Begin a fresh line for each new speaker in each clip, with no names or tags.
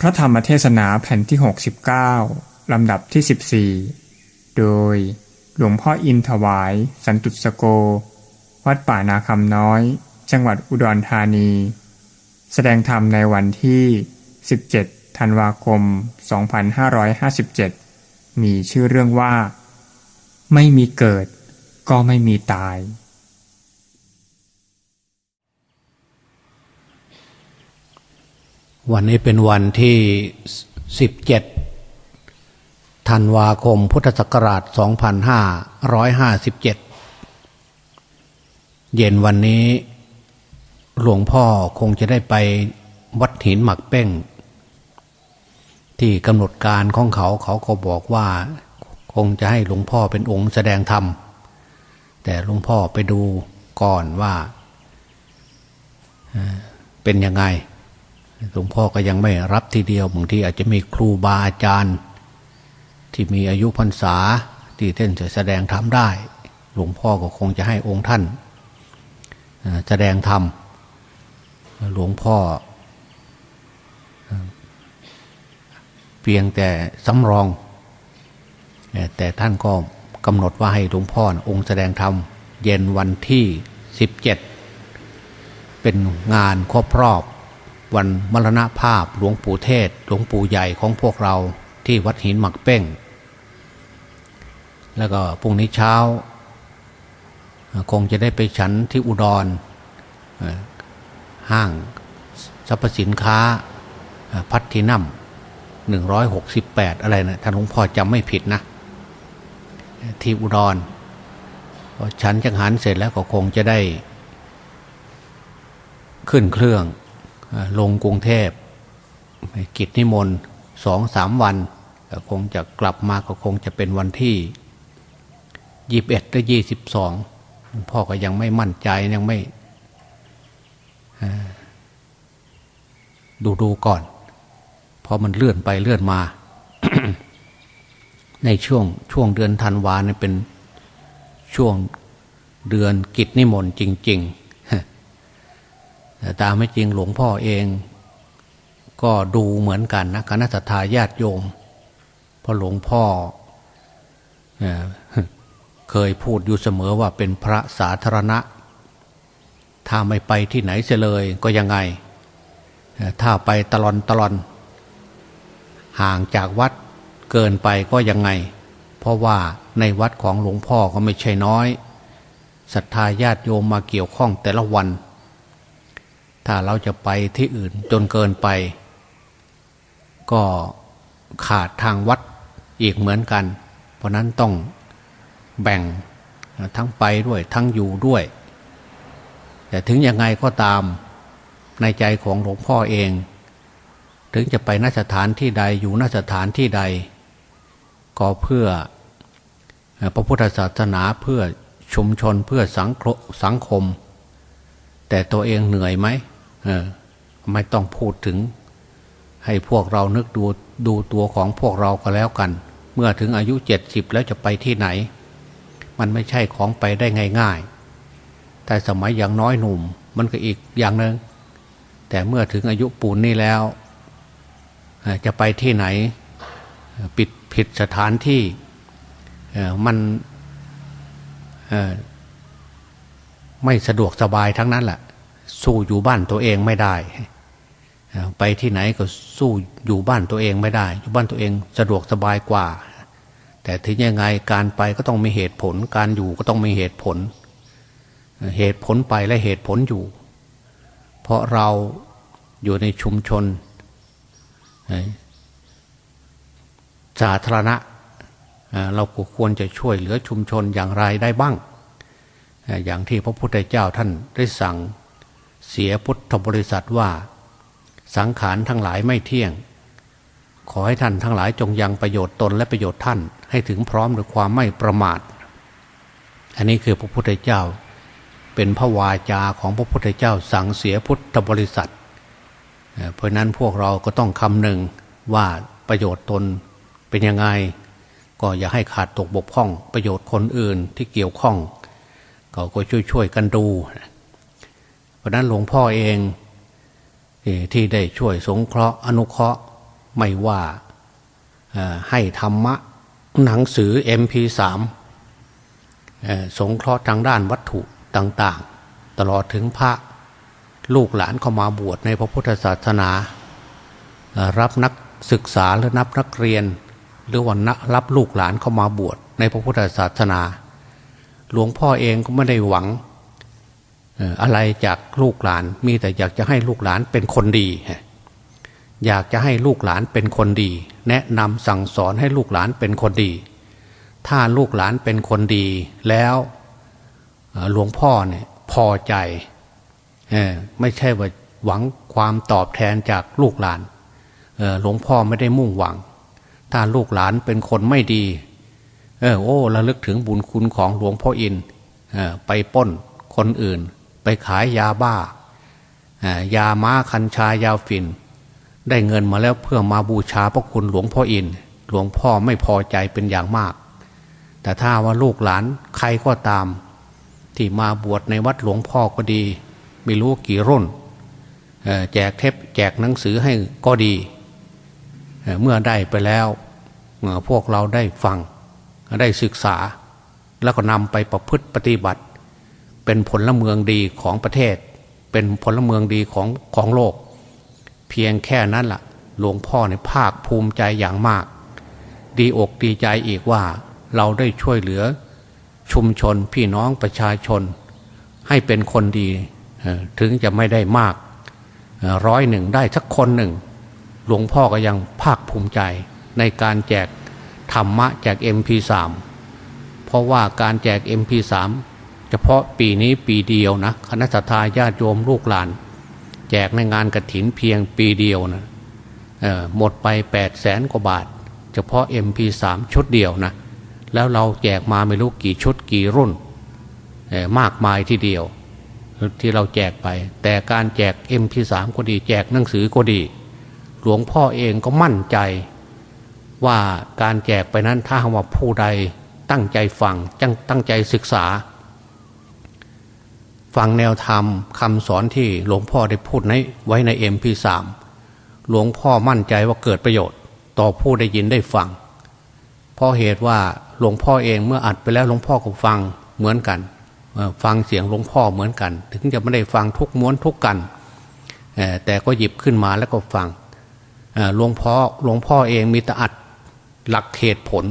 พระธรรมเทศนาแผ่นที่ 69 ลำดับที่ 14 โดยหลวงพ่ออินถวาย สันตุสโก วัดป่านาคำน้อย จังหวัดอุดรธานี แสดงธรรมในวันที่ 17 ธันวาคม 2557 มีชื่อเรื่องว่า ไม่มีเกิดก็ไม่มีตาย
วันนี้เป็นวันที่ 17 ธันวาคม พุทธศักราช 2557 เย็นวันนี้หลวงพ่อคงจะได้ไปวัดหินหมักเป้ง ที่กำหนดการของเขาเขาก็บอกว่า คงจะให้หลวงพ่อเป็นองค์แสดงธรรม แต่หลวงพ่อไปดูก่อนว่าเอ่อเป็นยังไง หลวงพ่อก็ยังไม่รับทีเดียวบางทีอาจจะมีครูบาอาจารย์ ที่มีอายุพรรษาที่ท่านจะแสดงธรรมได้ หลวงพ่อก็คงจะให้องค์ท่านแสดงธรรมหลวงพ่อ เพียงแต่สำรอง แต่ท่านก็กำหนดว่าให้หลวงพ่อนะองค์แสดงธรรมเย็นวันที่ 17 เป็นงานครบรอบ วันมรณภาพหลวงปู่เทศ หลวงปู่ใหญ่ของพวกเราที่วัดหินหมักเป้ง แล้วก็พรุ่งนี้เช้า คงจะได้ไปฉันที่อุดร ห้างสรรพสินค้าพัทธินัมหนึ่งร้อยหกสิบแปดอะไรนะถ้านหลวงพ่อจำไม่ผิดนะ ที่อุดรพอฉันจังหันเสร็จแล้วก็คงจะได้ขึ้นเครื่อง ลงกรุงเทพกิจนิมนต์สองสามวันคงจะกลับมาก็คงจะเป็นวันที่ยี่บเอ็ดหรือยี่สิบสองพ่อก็ยังไม่มั่นใจยังไม่ดูดูก่อน เพราะมันเลื่อนไปเลื่อนมา ในช่วงช่วงเดือนธันวาเนี่ยเป็นช่วงเดือนกิจนิมนต์จริง ๆ ต่ตามไม่จริงหลวงพ่อเอง ก็ดูเหมือนกันนะคณะสัตยาญาติโยมเพราะหลวงพ่อเเคยพูดอยู่เสมอว่าเป็นพระสาธารณะ ถ้าไม่ไปที่ไหนเสียเลยก็ยังไงเอ่ถ้าไปตลอนตลอน ห่างจากวัดเกินไปก็ยังไง เพราะว่าในวัดของหลวงพ่อก็ไม่ใช่น้อยศรัทธาญาติโยมมาเกี่ยวข้องแต่ละวัน ถ้าเราจะไปที่อื่นจนเกินไป ก็ขาดทางวัดอีกเหมือนกัน เพราะนั้นต้องแบ่งทั้งไปด้วยทั้งอยู่ด้วย แต่ถึงยังไงก็ตามในใจของหลวงพ่อเอง ถึงจะไปนสถานที่ใดอยู่นสถานที่ใด ก็เพื่อพระพุทธศาสนาเพื่อชุมชนเพื่อสังคสังคมแต่ตัวเองเหนื่อยไหม ไม่ต้องพูดถึง ให้พวกเรานึกดูดูตัวของพวกเราก็แล้วกัน เมื่อถึงอายุเจ็ดสิบแล้วจะไปที่ไหน มันไม่ใช่ของไปได้ง่ายๆ แต่สมัยอย่างน้อยหนุ่ม มันก็อีกอย่างหนึง่งแต่เมื่อถึงอายุปูนนี่แล้ว จะไปที่ไหน ปิดผิดสถานที่มันไม่สะดวกสบายทั้งนั้นแหละ สู้อยู่บ้านตัวเองไม่ได้ ไปที่ไหนก็สู้อยู่บ้านตัวเองไม่ได้ อยู่บ้านตัวเองสะดวกสบายกว่า แต่ถึงยังไงการไปก็ต้องมีเหตุผล การอยู่ก็ต้องมีเหตุผล เหตุผลไปและเหตุผลอยู่ เพราะเราอยู่ในชุมชนสาธารณะเราก็ควรจะช่วยเหลือชุมชนอย่างไรได้บ้าง อย่างที่พระพุทธเจ้าท่านได้สั่ง เสียพุทธบริษัทว่า สังขารทั้งหลายไม่เที่ยง ขอให้ท่านทั้งหลายจงยังประโยชน์ตนและประโยชน์ท่านให้ถึงพร้อมด้วยความไม่ประมาท อันนี้คือพระพุทธเจ้า เป็นพระวาจาของพระพุทธเจ้าสั่งเสียพุทธบริษัท เพราะฉะนั้นพวกเราก็ต้องคำหนึ่งว่าประโยชน์ตนเป็นยังไง ก็อย่าให้ขาดตกบกพร่อง ประโยชน์คนอื่นที่เกี่ยวข้องเขาก็ช่วยๆกันดู เพราะนั้นหลวงพ่อเองที่ได้ช่วยสงเคราะห์อนุเคราะห์ไม่ว่าให้ธรรมะหนังสือ MP3 เอ่อสงเคราะห์ทางด้านวัตถุต่างๆ ตลอดถึงพระลูกหลานเข้ามาบวชในพระพุทธศาสนา รับนักศึกษาหรือนับนักเรียน หรือว่านรับลูกหลานเข้ามาบวชในพระพุทธศาสนา หลวงพ่อเองก็ไม่ได้หวัง อะไรจากลูกหลานมีแต่อยากจะให้ลูกหลานเป็นคนดี อยากจะให้ลูกหลานเป็นคนดี แนะนำสั่งสอนให้ลูกหลานเป็นคนดี ถ้าลูกหลานเป็นคนดีแล้วหลวงพ่อเนี่ยพอใจไม่ใช่ว่าหวังความตอบแทนจากลูกหลานหลวงพ่อไม่ได้มุ่งหวัง ถ้าลูกหลานเป็นคนไม่ดีเออโอ้ระลึกถึงบุญคุณของหลวงพ่ออินไปป้นคนอื่น ไปขายยาบ้ายาม้าคัญชายาฝิ่น ได้เงินมาแล้วเพื่อมาบูชาพระคุณหลวงพ่ออิน หลวงพ่อไม่พอใจเป็นอย่างมาก แต่ถ้าว่าลูกหลานใครก็ตาม ที่มาบวชในวัดหลวงพ่อก็ดี ไม่รู้กี่รุ่นแจกเทปแจกหนังสือให้ก็ดี เมื่อได้ไปแล้วพวกเราได้ฟังได้ศึกษาแล้วก็นำไปประพฤติปฏิบัติ เป็นผลเมืองดีของประเทศ เป็นผลเมืองดีของของโลก เพียงแค่นั้นละ่ะ หลวงพ่อในภาคภูมิใจอย่างมาก ดีอกดีใจอีกว่าเราได้ช่วยเหลือ ชุมชนพี่น้องประชาชน ให้เป็นคนดีถึงจะไม่ได้มากร้อยหนึ่งได้สักคนหนึ่ง หลวงพ่อก็ยังภาคภูมิใจในการแจกธรรมะแจก MP3 เพราะว่าการแจก MP3 เฉพาะปีนี้ปีเดียวนะคณะสัตยาญาติโยมลูกหลาน แจกในงานกระถินเพียงปีเดียวนะเอ่อหมดไป8 0 0แสนกว่าบาท เฉพาะ MP3 ชุดเดียวนะแล้วเราแจกมาไม่รู้กี่ชุดกี่รุ่นมากมายทีเดียว ที่เราแจกไป แต่การแจก MP3 ก็ดี แจกหนังสือก็ดี หลวงพ่อเองก็มั่นใจ ว่าการแจกไปนั้นถ้าว่าผู้ใดตั้งใจฟังจังตั้งใจศึกษา ฟังแนวธรรมคำสอนที่หลวงพ่อได้พูดในไว้ใน MP3 หลวงพ่อมั่นใจว่าเกิดประโยชน์ ต่อผู้ได้ยินได้ฟัง เพราะเหตุว่าหลวงพ่อเองเมื่ออัดไปแล้วหลวงพ่อก็ฟังเหมือนกัน ฟังเสียงหลวงพ่อเหมือนกัน ถึงจะไม่ได้ฟังทุกม้วนทุกกัน แต่ก็หยิบขึ้นมาแล้วก็ฟังหลวงพ่อหลวงพ่อเองมีแต่อัดหลักเหตุผล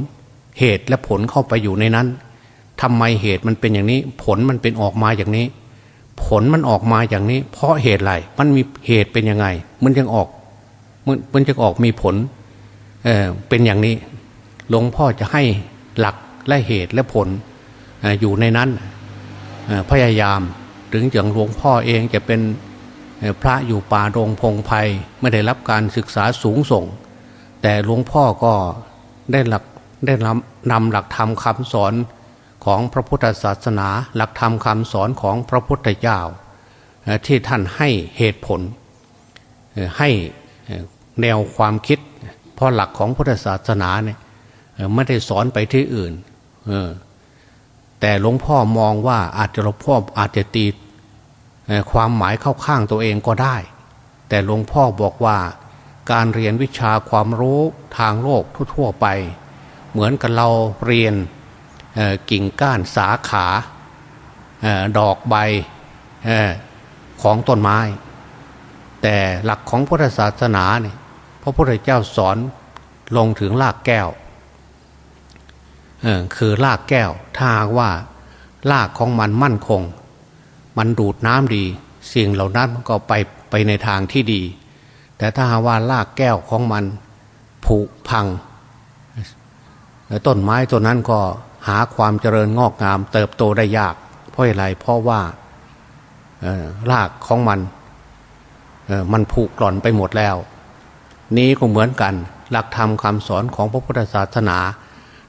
เหตุและผลเข้าไปอยู่ในนั้นทำไมเหตุมันเป็นอย่างนี้ ผลมันเป็นออกมาอย่างนี้ ผลมันออกมาอย่างนี้ เพราะเหตุอะไรมันมีเหตุเป็นยังไง มันยังออกมันมันจะออกมีผลเออเป็นอย่างนี้ หลวงพ่อจะให้หลักและเหตุและผลออยู่ในนั้นพยายามถึงอย่างหลวงพ่อเองจะเป็นพระอยู่ป่าโรงพงไพ่ไม่ได้รับการศึกษาสูงส่ง แต่หลวงพ่อก็ได้หลักได้นำนำหลักธรรมคำสอน ของพระพุทธศาสนา หลักธรรมคำสอนของพระพุทธเจ้าที่ท่านให้เหตุผล ให้แนวความคิด เพราะหลักของพุทธศาสนาเนี่ยไม่ได้สอนไปที่อื่นแต่หลวงพ่อมองว่าอาจจะหลวงพ่ออาจจะตีความหมายเข้าข้างตัวเองก็ได้ แต่หลวงพ่อบอกว่าการเรียนวิชาความรู้ทางโลกทั่ว ๆ ไป เหมือนกับเราเรียน กิ่งก้านสาขาออดอกใบออของต้นไม้ แต่หลักของพุทธศาสนาเนี่ยพระพุทธเจ้าสอนลงถึงรากแก้วคือรากแก้วถ้าว่ารากของมันมั่นคง มันดูดน้ำดี สิ่งเหล่านั้นมันก็ไปไปในทางที่ดี แต่ถ้าหาว่ารากแก้วของมันผุพังต้นไม้ต้นนั้นก็ หาความเจริญงอกงาม เติบโตได้ยาก เพราะอะไรเพราะว่ารากของมันมันผุกร่อนไปหมดแล้ว นี้ก็เหมือนกัน หลักธรรมคำสอนของพระพุทธศาสนา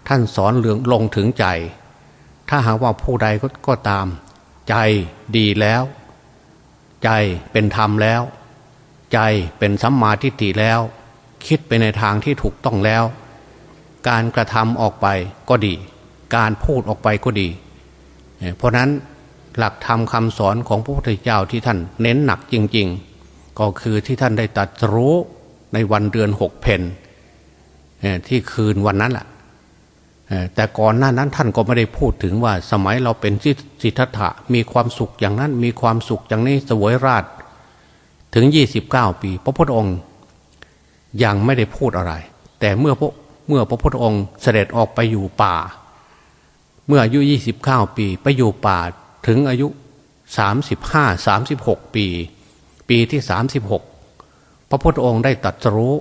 ท่านสอนเรื่องลงถึงใจ ถ้าหากว่าผู้ใดกก็ตาม ใจดีแล้ว ใจเป็นธรรมแล้ว ใจเป็นสัมมาทิฏฐิแล้ว คิดไปในทางที่ถูกต้องแล้ว การกระทำออกไปก็ดี การพูดออกไปก็ดี เพราะนั้นหลักธรรมคำสอนของพระพุทธเจ้าที่ท่านเน้นหนักจริง ๆ ก็คือที่ท่านได้ตรัดรู้ในวันเดือนหกเพนที่คืนวันนั้นแหละแต่ก่อนหน้านั้นท่านก็ไม่ได้พูดถึงว่าสมัยเราเป็นสิทธัตถะมีความสุขอย่างนั้นมีความสุขอย่างนี้สวยราชถึงยี่สิบเก้าปี พระพุทธองค์ยังไม่ได้พูดอะไร แต่เมื่อพระเมื่อพระพุทธองค์เสด็จออกไปอยู่ป่า เมื่ออายุยี่สิบเก้าปี ไปอยู่ป่าถึงอายุสามสิบห้าสามสิบหกปี ปีที่สามสิบหกพระพุทธองค์ได้ตัดสรู้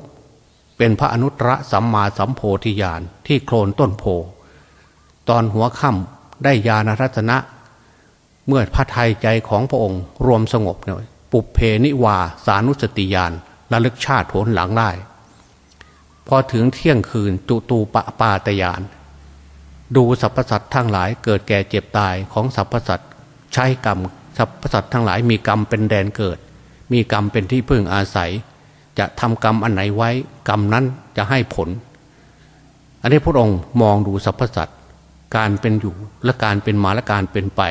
เป็นพระอนุตตรสัมมาสัมโพธิญาณที่โคลนต้นโพ ตอนหัวค่ำได้ญาณรัตนะ เมื่อพระทัยใจของพระองค์รวมสงบหน่อยปุเพนิวาสานุสติญาณระลึกชาติผลหลังได้ พอถึงเที่ยงคืนจุตูปะปาตยาน ดูสรรพสัตว์ทั้งหลายเกิดแก่เจ็บตายของสรรพสัตว์ใช้กรรมสรรพสัตว์ทั้งหลายมีกรรมเป็นแดนเกิด มีกรรมเป็นที่พึ่งอาศัย จะทำกรรมอันไหนไว้กรรมนั้นจะให้ผล อันนี้พระองค์มองดูสรรพสัตว์การเป็นอยู่และการเป็นมาและการเป็นไป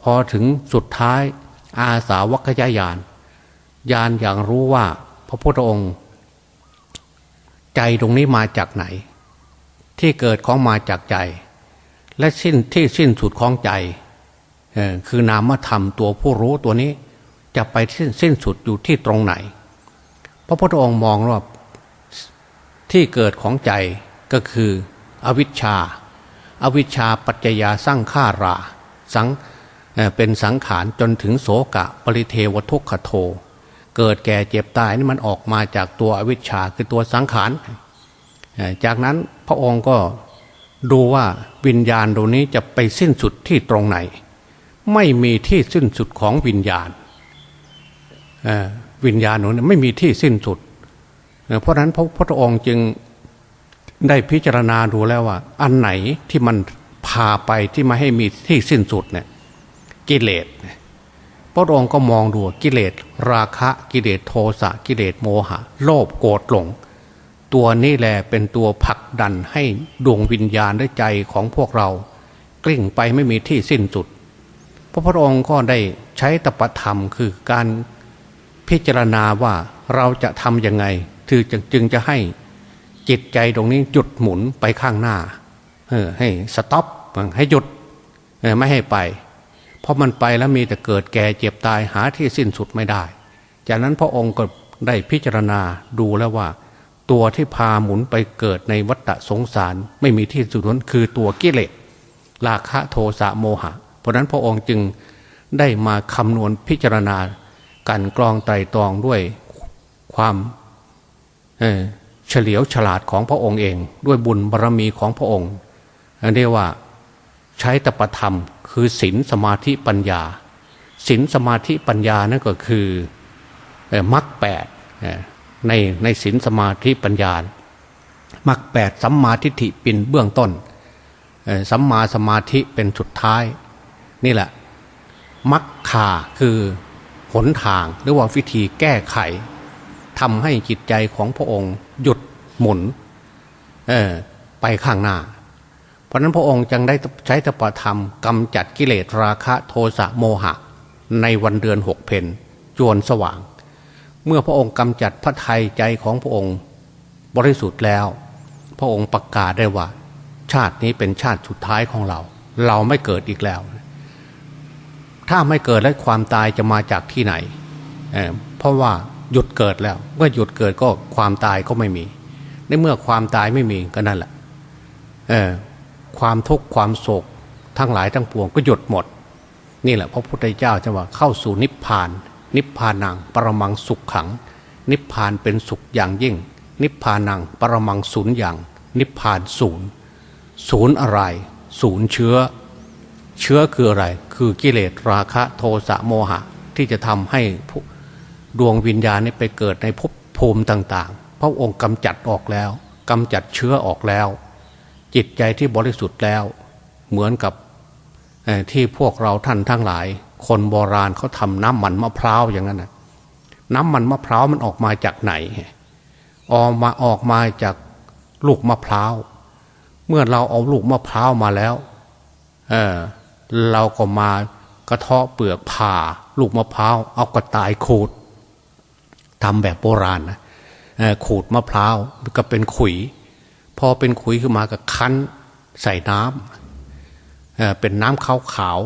พอถึงสุดท้ายอาสาวัคยายานยานอย่างรู้ว่า พระพุทธองค์ ใจตรงนี้มาจากไหน ที่เกิดของมาจากใจ และสิ้นที่สิ้นสุดของใจคือนามธรรมตัวผู้รู้ตัวนี้จะไปสิ้นสิ้นสุดอยู่ที่ตรงไหน พระพุทธองค์มองว่าที่เกิดของใจก็คืออวิชชาอวิชชาปัจจยาสร้างข้ารา สังเป็นสังขารจนถึงโสกะปริเทวทุกขโท เกิดแก่เจ็บตายนี่มันออกมาจากตัวอวิชชาคือตัวสังขาร จากนั้น พระองค์ก็ดูว่าวิญญาณตรงนี้จะไปสิ้นสุดที่ตรงไหน ไม่มีที่สิ้นสุดของวิญญาณวิญญาณนั้นไม่มีที่สิ้นสุด เพราะนั้นพระพุทธองค์จึงได้พิจารณาดูแล้วว่า อันไหนที่มันพาไปที่มาให้มีที่สิ้นสุดเนี่ยกิเลสพระองค์ก็มองดูกิเลสราคะกิเลสโทสะกิเลสโมหะ โลภโกรธหลง ตัวนี้แหละเป็นตัวผลักดันให้ดวงวิญญาณและใจของพวกเรา กลิ้งไปไม่มีที่สิ้นสุด พระพุทธองค์ก็ได้ใช้ตปธรรมคือการพิจารณาว่าเราจะทำยังไงคือจึงจะให้จิตใจตรงนี้จุดหมุนไปข้างหน้าเออให้สต็อปให้หยุดไม่ให้ไป เพราะมันไปแล้วมีแต่เกิดแก่เจ็บตายหาที่สิ้นสุดไม่ได้ จากนั้นพระองค์ก็ได้พิจารณาดูแล้วว่า ตัวที่พาหมุนไปเกิดในวัฏสงสาร ไม่มีที่สุดนั้นคือตัวกิเลสราคะโทสะโมหะ เพราะนั้นพระองค์จึงได้มาคำนวณพิจารณากันกรองไตรตรองด้วยความเฉลียวฉลาดของพระองค์เอง ด้วยบุญบารรมีของพระองค์เรียกว่าใช้ตปธรรม คือศีลสมาธิปัญญาศีลสมาธิปัญญานั่นก็คือมรรคแปด ในในศีลสมาธิปัญญามรรคแปดสัมมาทิฏฐิเป็นเบื้องต้นสัมมาสมาธิเป็นสุดท้าย นี่แหละมรรคาคือหนทางหรือว่าวิธีแก้ไขทำให้จิตใจของพระองค์หยุดหมุนไปข้างหน้า เพราะนั้นพระองค์จึงได้ใช้ตปธรรมกำจัดกิเลสราคะโทสะโมหะ ในวันเดือนหกเพนจวนสว่าง เมื่อพระองค์กำจัดพระไทยใจของพระองค์บริสุทธิ์แล้ว พระองค์ประกาศได้ว่า ชาตินี้เป็นชาติสุดท้ายของเรา เราไม่เกิดอีกแล้ว ถ้าไม่เกิดแล้วความตายจะมาจากที่ไหนเเพราะว่าหยุดเกิดแล้ว เมื่อหยุดเกิดก็ความตายก็ไม่มี ในเมื่อความตายไม่มีก็นั่นแหละความทุกข์ความโศกทั้งหลายทั้งปวงก็หยุดหมด นี่แหละพระพุทธเจ้าจะว่าเข้าสู่นิพพาน นิพพานังปรมังสุขขัง นิพพานเป็นสุขอย่างยิ่ง นิพพานังปรมังศูนย์อย่าง นิพพานศูนย์ศูนย์อะไร ศูนย์เชื้อ เชื้อคืออะไร คือกิเลสราคะโทสะโมหะ ที่จะทำให้ดวงวิญญาณนี้ไปเกิดในภพภูมิต่างๆ พระองค์กำจัดออกแล้วกำจัดเชื้อออกแล้ว จิตใจที่บริสุทธิ์แล้ว เหมือนกับที่พวกเราท่านทั้งหลาย คนโบราณเขาทำน้ำมันมะพร้าวอย่างนั้นนะน้ำมันมะพร้าวมันออกมาจากไหนออกมาออกมาจากลูกมะพร้าวเมื่อเราเอาลูกมะพร้าวมาแล้ว เออเราก็มากระเทาะเปลือกผ่า ลูกมะพร้าวเอากระต่ายขูดทำแบบโบราณนะขูดมะพร้าวก็เป็นขุย พอเป็นขุยขึ้นมาก็คั้นใส่น้ำเออเป็นน้ำขาวขาว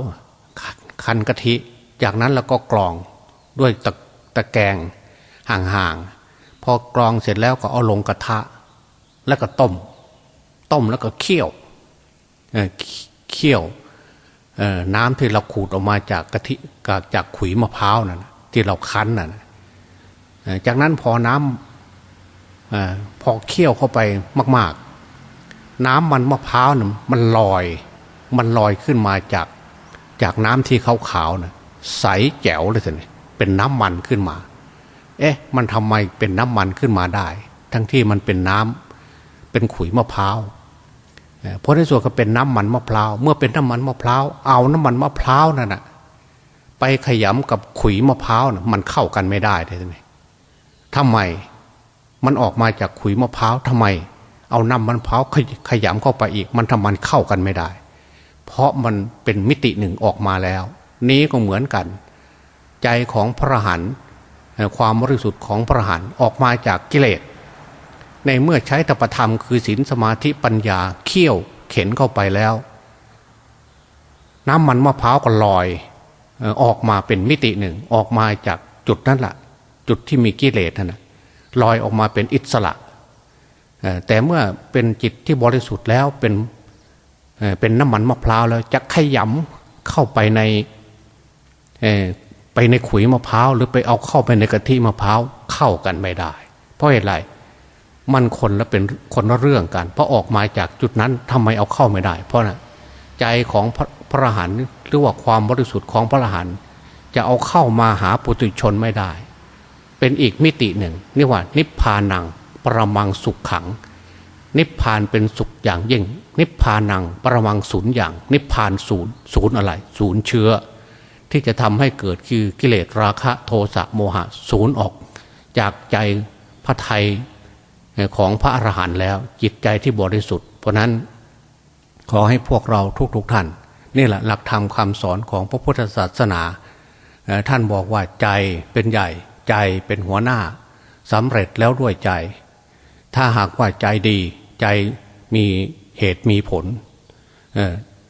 คั้นกะทิ จากนั้นแล้วก็กรองด้วยตะตะแกรงห่างๆ พอกรองเสร็จแล้วก็เอาลงกระทะ แล้วก็ต้ม ต้มแล้วก็เคี่ยวเเคี่ยวน้ำที่เราขูดออกมาจากกะทิจากจากขุยมะพร้าวนั่นที่เราคั้นน่ะนะจากนั้นพอน้ำอพอเคี่ยวเข้าไปมาก ๆ น้ำมันมะพร้าวน่ะมันลอย มันลอยขึ้นมาจาก จากน้ำที่ขาวๆน่ะใสแจ๋วเลยสิเป็นน้ำมันขึ้นมา เอ๊ะ มันทำไมเป็นน้ำมันขึ้นมาได้ ทั้งที่มันเป็นน้ำเป็นขุยมะพร้าวเพราะในส่วนก็เป็นน้ำมันมะพร้าวเมื่อเป็นน้ำมันมะพร้าวเอาน้ำมันมะพร้าวนั่นน่ะไปขยำกับขุยมะพร้าวน่ะมันเข้ากันไม่ได้เลยทีนี้ทำไมมันออกมาจากขุยมะพร้าวทำไม เอาน้ำมันมะพร้าวขยขยำเข้าไปอีก มันทำมันเข้ากันไม่ได้ เพราะมันเป็นมิติหนึ่งออกมาแล้ว นี้ก็เหมือนกัน ใจของพระหันความบริสุทธิ์ของพระหันออกมาจากกิเลส ในเมื่อใช้ตปธรรมคือศีลสมาธิปัญญาเคี่ยวเข็นเข้าไปแล้ว น้ำมันมะพร้าวก็ลอยออกมาเป็นมิติหนึ่งออกมาจากจุดนั้นแหละจุดที่มีกิเลสนั่นนะลอยออกมาเป็นอิสระแต่เมื่อเป็นจิตที่บริสุทธิ์แล้วเป็น เป็นน้ำมันมะพร้าวแล้วจะขยำเข้าไปในไปในขุยมะพร้าวหรือไปเอาเข้าไปในกะทิมะพร้าวเข้ากันไม่ได้ เพราะเหตุไรมันคนละเป็นคนละเรื่องกันเพราะออกมาจากจุดนั้นทำไมเอาเข้าไม่ได้ เพราะนะใจของพระพระอรหันต์หรือว่าความบริสุทธิ์ของพระอรหันต์จะเอาเข้ามาหาปุถุชนไม่ได้ เป็นอีกมิติหนึ่งนี่ว่า นิพพานังประมังสุขขัง นิพพานเป็นสุขอย่างยิ่ง นิพพานังประมังศูนย์อย่าง นิพพานศูนย์ศูนย์อะไร ศูนย์เชื้อ ที่จะทำให้เกิดคือกิเลสราคะโทสะโมหะศูนย์ออก จากใจพระไทยของพระอรหันต์แล้ว จิตใจที่บริสุทธิ์ เพราะนั้นขอให้พวกเราทุกๆทท่าน นี่แหละหลักธรรมคำสอนของพระพุทธศาสนา ท่านบอกว่าใจเป็นใหญ่ใจเป็นหัวหน้าสำเร็จแล้วด้วยใจ ถ้าหากว่าใจดีใจมี เหตุมีผล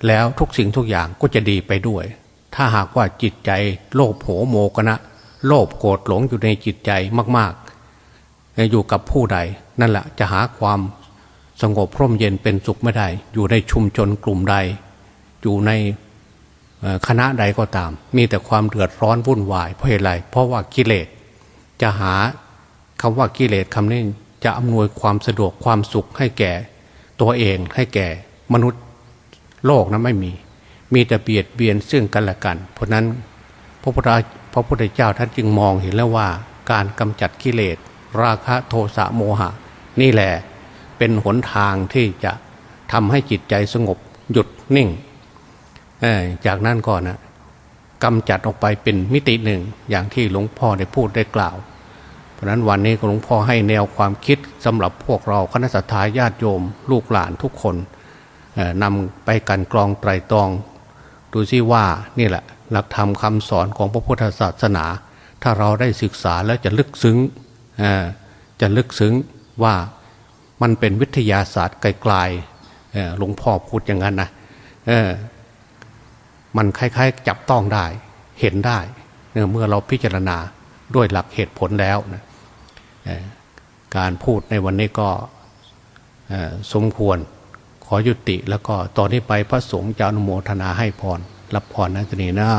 แล้วทุกสิ่งทุกอย่างก็จะดีไปด้วย ถ้าหากว่าจิตใจโลภโหโมกนะ โลภโกรธหลงอยู่ในจิตใจมาก ๆ อยู่กับผู้ใด นั่นแหละจะหาความสงบพร่มเย็นเป็นสุขไม่ได้ อยู่ในชุมชนกลุ่มใด อยู่ในคณะใดก็ตาม มีแต่ความเดือดร้อนวุ่นวายเพราะเหตุไรเพราะว่ากิเลสจะหาคำว่ากิเลสคำนี้จะอำนวยความสะดวกความสุขให้แก่ ตัวเองให้แก่มนุษย์โลกนั้นไม่มี มีแต่เบียดเบียนซึ่งกันและกัน เพราะนั้นพระพุทธพระพุทธเจ้าท่านจึงมองเห็นแล้วว่า การกำจัดกิเลส ราคะโทสะโมหะ นี่แหละเป็นหนทางที่จะทำให้จิตใจสงบหยุดนิ่ง จากนั้นก่อนนะกำจัดออกไปเป็นมิติหนึ่งอย่างที่หลวงพ่อได้พูดได้กล่าว ราะนั้นวันนี้หลวงพ่อให้แนวความคิดสำหรับพวกเราคณะสัตยาญาติโยม ลูกหลานทุกคนนำไปกันกรองไตรตรอง ดูซิว่านี่แหละ หลักธรรมคำสอนของพระพุทธศาสนา ถ้าเราได้ศึกษาแล้วจะลึกซึ้งจะลึกซึ้งว่ามันเป็นวิทยาศาสตร์ไกลๆหลวงพ่อพูดอย่างนั้นนะมันคล้ายๆ จับต้องได้เห็นได้เมื่อเราพิจารณาด้วยหลักเหตุผลแล้วนะเการพูดในวันนี้ก็สมควรขอยุติแล้วก็ตอนนี้ไปพระสงฆ์จะอนุโมทนาให้พรรับพรนะทีนี้นะ